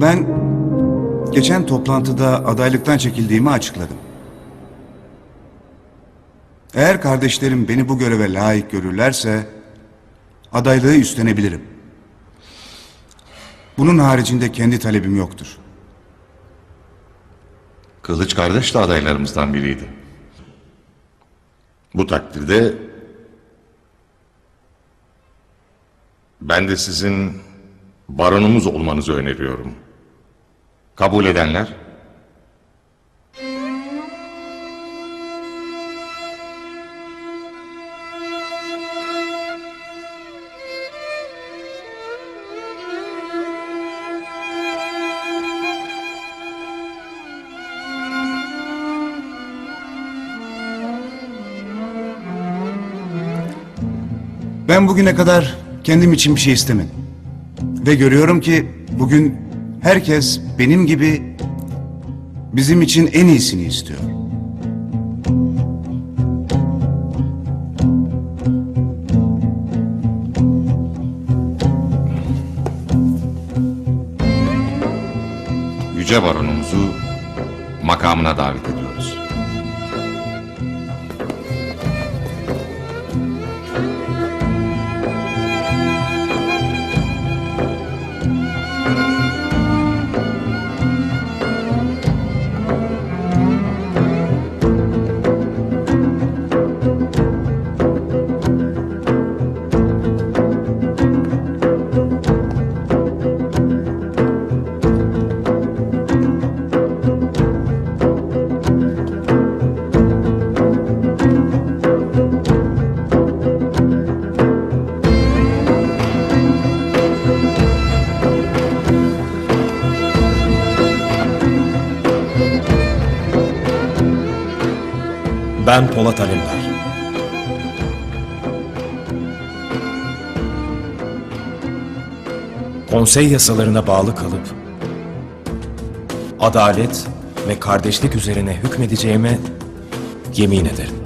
Ben geçen toplantıda adaylıktan çekildiğimi açıkladım. Eğer kardeşlerim beni bu göreve layık görürlerse adaylığı üstlenebilirim. Bunun haricinde kendi talebim yoktur. Kılıç kardeş de adaylarımızdan biriydi. Bu takdirde ben de sizin baronumuz olmanızı öneriyorum. Kabul edenler? Ben bugüne kadar kendim için bir şey istemedim. Ve görüyorum ki bugün herkes benim gibi bizim için en iyisini istiyor. Yüce baronumuzu makamına davet ediyoruz. Ben Polat Alemdar. Konsey yasalarına bağlı kalıp adalet ve kardeşlik üzerine hükmedeceğime yemin ederim.